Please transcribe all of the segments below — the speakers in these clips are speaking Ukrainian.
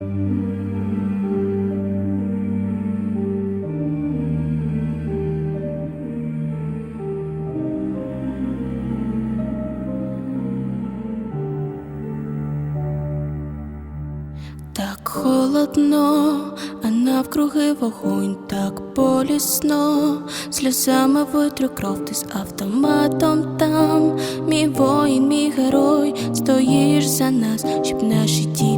Так холодно, а навкруги вогонь так болісно, сльозами витру кров ти з автоматом там, мій воїн, мій герой, стоїш за нас, щоб наші діти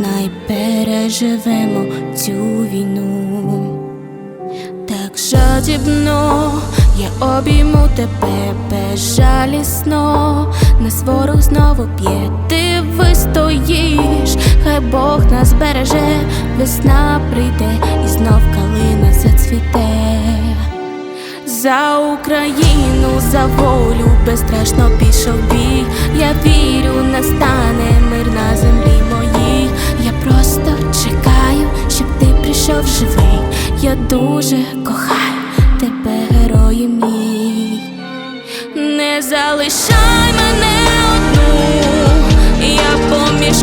Знай, переживемо цю війну. Так жадібно я обійму тебе безжалісно, нас ворог знову б'є, ти вистоїш, хай Бог нас береже, весна прийде і знов калина зацвіте. За Україну, за волю безстрашно пішов бій. Я Я дуже кохаю тебе, герої мій. Не залишай мене одну, я поміж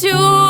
цю